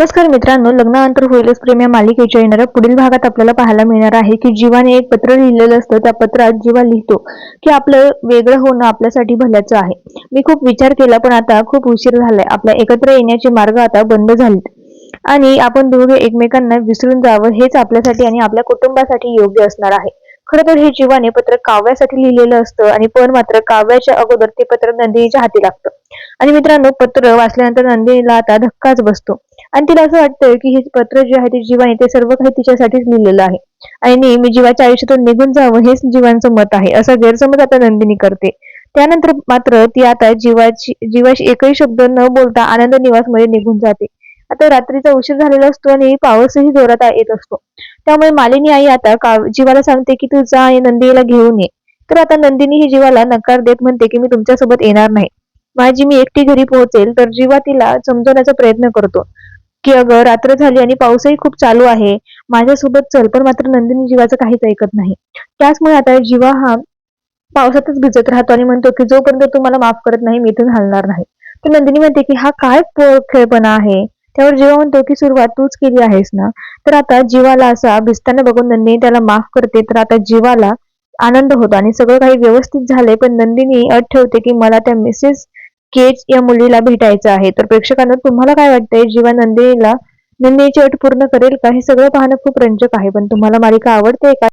नमस्कार मित्रांनो लग्नानंतर होईलच प्रेम या मालिकेच्या येणाऱ्या पुढील भागात आपल्याला पाहायला मिळणार आहे की जीवाने एक पत्र लिहिलेलं असतं. त्या पत्रात जीवा लिहितो की आपलं वेगळं होणं आपल्यासाठी भल्याचं आहे. मी खूप विचार केला पण आता खूप उशीर झालाय. आपल्या एकत्र येण्याचे मार्ग आता बंद झालेत. आणि आपण दोघे एकमेकांना विसरून जावं हेच आपल्यासाठी आणि आपल्या कुटुंबासाठी योग्य असणार आहे. खर तर हे जीवाने पत्र काव्यासाठी लिहिलेलं असतं आणि पण मात्र काव्याच्या अगोदर ते पत्र नंदिनीच्या हाती लागतं. आणि मित्रांनो पत्र वाचल्यानंतर नंदिनीला आता धक्काच बसतो. आणि तिला असं वाटतं की हे पत्र जे आहे ते जीवाने ते सर्व काही तिच्यासाठीच लिहिलेलं आहे. आणि नेहमी जीवाच्या आयुष्यातून निघून जावं हेच जीवांचं मत आहे असा गैरसमज आता नंदिनी करते. त्यानंतर मात्र ती आता जीवाची जीवाशी एकही शब्द न बोलता आनंद निवासमध्ये निघून जाते. आता रात्रीचा उशीर झालेला असतो आणि पाऊसही जोरात येत असतो. त्यामुळे मालिनी आई आता जीवाला सांगते की तू जा नंदीला नंदिनीला घेऊन ये. तर आता नंदिनी ही जीवाला नकार देत म्हणते की मी तुमच्यासोबत येणार नाही. माझी मी एकटी घरी पोहोचेल तर जीवा तिला समजवण्याचा प्रयत्न करतो. की अगं रात्र झाली आणि पाऊसही खूप चालू आहे. माझ्यासोबत चल पण मात्र नंदिनी जीवाचं काहीच ऐकत नाही. त्याचमुळे आता जीवा हा पावसातच भिजत राहतो आणि म्हणतो की जोपर्यंत तू मला माफ करत नाही मी इथून हलणार नाही. तर नंदिनी म्हणते की हा काय खेळपणा आहे? त्यावर जीवा म्हणतो की सुरुवात तूच केली आहेस ना तर आता जीवाला असा भिजताना बघून नंदिनी त्याला माफ करते. तर आता जीवाला आनंद होतो आणि सगळं काही व्यवस्थित झालंय पण नंदिनी अट ठेवते की मला त्या मिसेस केज या मुलीला भेटायचं आहे. तर प्रेक्षकांना तुम्हाला काय वाटतंय? जीवा नंदिनीला नंदिनीची अट पूर्ण करेल का? हे सगळं पाहणं खूप रंजक आहे. पण तुम्हाला मालिका आवडते का?